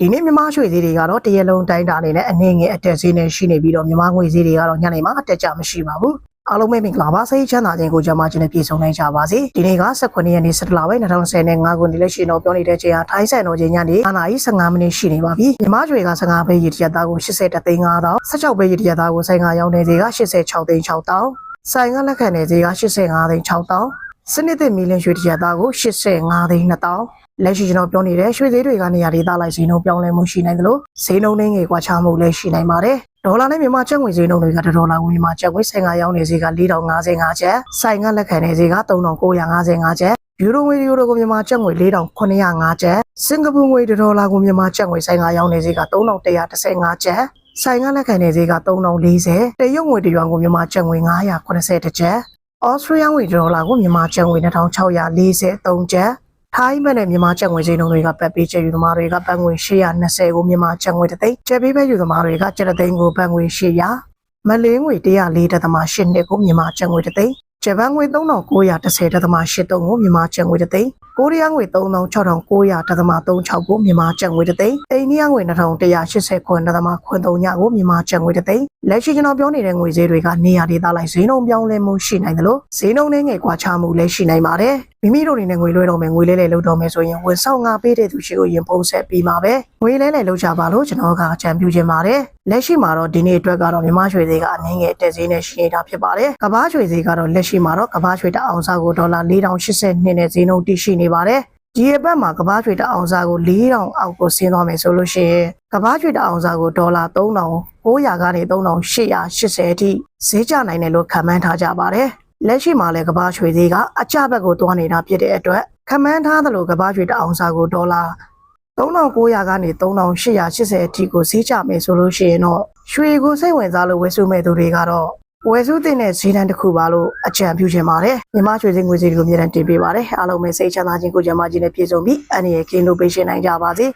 ဒီနေ့မြမရွှေဈေးတွေကတော့တရက်လုံးတိုင်းတာအနေနဲ့အနည်းငယ်အတက်ဈေးနဲ့ရှိနေပြီးတော့မြမငွေဈေးတွေကတော့ညနေမှာအတက်ကြမရှိပါဘူးအားလုံးပဲမင်္ဂလာပါစိတ်ချမ်းသာခြင်းကိုကြမှာခြင်းနဲ့ပြည့်စုံနိုင်ကြပါစေဒီနေ့က18ရက်နေ့17လပိုင်း2025ခုနှစ်လက်ရှိတော့ပြောနေတဲ့ချိန်ဟာထိုင်းဆိုင်တော်ချိန်ညနေ9:15မိနစ်ရှိနေပါပြီမြမရွှေက15ပဲရေတရက်သားကို80သိန်း5000 16ပဲရေတရက်သားကိုဆိုင်ကရောင်းနေသေးက86သိန်း6000ဆိုင်ကလက်ခံနေသေးက85သိန်း6000 စနစ်သစ်မီလင်းရွှေတရက်သားကို85သိန်း2000လက်ရှိကျွန်တော်ပြောနေတဲ့ရွှေသေးတွေကနေရာဒေသလိုက်ဈေးနှုန်းပြောင်းလဲမှုရှိနိုင်တယ်လို့ဈေးနှုန်းနဲ့ငွေကွာခြားမှုလည်းရှိနိုင်ပါတယ်ဒေါ်လာနဲ့မြန်မာကျပ်ငွေဈေးနှုန်းတွေကဒေါ်လာကိုမြန်မာကျပ်ငွေဆိုင်ကရောင်းနေဈေးက4055ကျပ်ဆိုင်ကလက်ခံနေဈေးက3955ကျပ်ယူရိုငွေယူရိုကိုမြန်မာကျပ်ငွေ4905ကျပ်စင်ကာပူငွေဒေါ်လာကိုမြန်မာကျပ်ငွေဆိုင်ကရောင်းနေဈေးက3115ကျပ်ဆိုင်ကလက်ခံနေဈေးက3040တရုတ်ငွေတရွမ်ကိုမြန်မာကျပ်ငွေ980ကျပ် ဩစတြေးလျငွေဒေါ်လာကိုမြန်မာကျပ်ငွေ2643ကျပ်ထိုင်းဘက်နဲ့မြန်မာကျပ်ငွေဈေးနှုန်းတွေကပတ်ပေးချက်ယူသမားတွေကပတ်ငွေ820ကိုမြန်မာကျပ်ငွေတစ်သိန်းကျပ်ပေးပဲယူသမားတွေကကျပ်တစ်သိန်းကိုပတ်ငွေ800မလေးငွေ104.8နှစ်ကိုမြန်မာကျပ်ငွေတစ်သိန်းဂျပန်ငွေ3910.83ကိုမြန်မာကျပ်ငွေတစ်သိန်း ကိုရီးယားငွေ3900.36ကိုမြန်မာကျပ်ငွေတစ်သိန်းအိန္ဒိယငွေ2189.83ကိုမြန်မာကျပ်ငွေတစ်သိန်းလက်ရှိကျွန်တော်ပြောနေတဲ့ငွေဈေးတွေကနေရာဒေသလိုက်ဈေးနှုန်းပြောင်းလဲမှုရှိနိုင်တယ်လို့ဈေးနှုန်းနဲ့ငယ်ကွာခြားမှုလည်းရှိနိုင်ပါတယ်မိမိတို့အနေနဲ့ငွေလွှဲတော့မယ်ငွေလဲလဲလုပ်တော့မယ်ဆိုရင်ဝန်ဆောင်ငါပေးတဲ့သူရှိကိုရင်ပုံဆက်ပြီးမှာပဲငွေလဲလဲလုပ်ကြပါလို့ကျွန်တော်ကအကြံပြုချင်ပါတယ်လက်ရှိမှာတော့ဒီနေ့အတွက်ကတော့မြမရွှေဈေးကအနည်းငယ်တက်ဈေးနဲ့ရှိနေတာဖြစ်ပါတယ်ကမ္ဘာရွှေဈေးကတော့လက်ရှိမှာတော့ကမ္ဘာရွှေတစ်အောင်စားကိုဒေါ်လာ4082နဲ့ဈေးနှုန်းတည်ရှိနေပါတယ်ဒီအပတ်မှာကမ္ဘာရွှေတအောင်စားကို4000အောက်ကိုဆင်းသွားမယ်ဆိုလို့ရှိရင်ကမ္ဘာရွှေတအောင်စားကိုဒေါ်လာ3900ကနေ3880အထိဈေးကျနိုင်တယ်လို့ခန့်မှန်းထားကြပါတယ်လက်ရှိမှာလည်းကမ္ဘာရွှေဈေးကအကျဘက်ကိုသွားနေတာဖြစ်တဲ့အတွက်ခန့်မှန်းထားသလိုကမ္ဘာရွှေတအောင်စားကိုဒေါ်လာ3900ကနေ3880အထိကိုဈေးကျမယ်ဆိုလို့ရှိရင်တော့ရွှေကိုစိတ်ဝင်စားလို့ဝယ်စုမဲ့သူတွေကတော့ ဝယ်စုတင်တဲ့ဈေးတန်းတစ်ခုပါလို့အကြံပြုချင်ပါတယ်မြမရွှေစင်ငွေစည်းတွေကိုအမြဲတမ်းတင်ပေးပါတယ်အားလုံးပဲစိတ်ချမ်းသာခြင်းကိုကြမ်းမာခြင်းနဲ့ပြည့်စုံပြီးအနေရကင်းလို့ပေးရှင်နိုင်ကြပါစေ